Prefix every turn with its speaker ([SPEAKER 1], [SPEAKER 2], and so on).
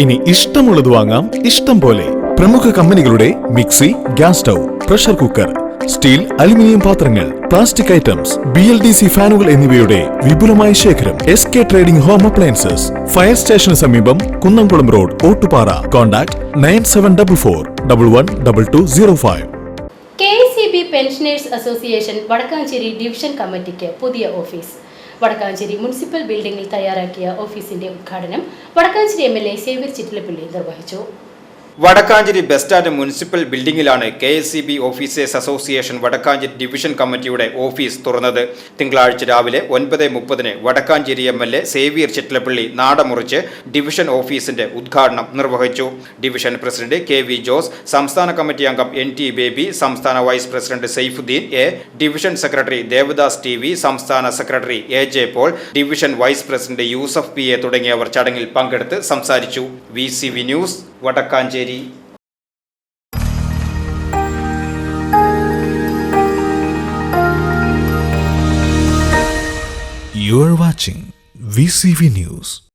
[SPEAKER 1] ഇനി ഇഷ്ടമുള്ളത് വാങ്ങാം. ഇഷ്ടം പോലെ പ്രമുഖ കമ്പനികളുടെ mixie gas stove pressure cooker steel aluminium പാത്രങ്ങൾ plastic items B L D C ഫാനുകൾ എന്നിവയുടെ വിപുലമായ ശേഖരം S K trading home appliances fire സ്റ്റേഷന് സമീപം Kunnamkulam road Ottupara. Contact nine seven double four double one double two zero five.
[SPEAKER 2] K C B pensioners association Vadakkanchery division കമ്മിറ്റിക്ക് പുതിയ office. Vadakkanchery municipal ബിൽഡിംഗിൽ തയ്യാറാക്കിയ ഓഫീസിന്റെ ഉദ്ഘാടനം Vadakkanchery M L A Xavier Chittilappilly നിർവഹിച്ചു
[SPEAKER 3] Vadakkanchery bus stand municipal ബിൽഡിംഗിലാണ് K S C B officers association Vadakkanchery division കമ്മിറ്റിയുടെ office തുറന്നത്. തിങ്കളാഴ്ച രാവിലെ ഒൻപത് മുപ്പതിന് Vadakkanchery M L A Xavier Chittilappilly നാടമുറിച്ച് division ഓഫീസിന്റെ ഉദ്ഘാടനം നിർവഹിച്ചു. Division president K V Jose സംസ്ഥാന കമ്മിറ്റി അംഗം എൻ ടി ബേബി സംസ്ഥാന vice president Saifuddin A division secretary Devadas T V സംസ്ഥാന secretary A J Paul division vice president Yusuf P A തുടങ്ങിയവർ ചടങ്ങിൽ പങ്കെടുത്ത് സംസാരിച്ചു. V C V news Vadakkanchery
[SPEAKER 1] You are watching VCV News.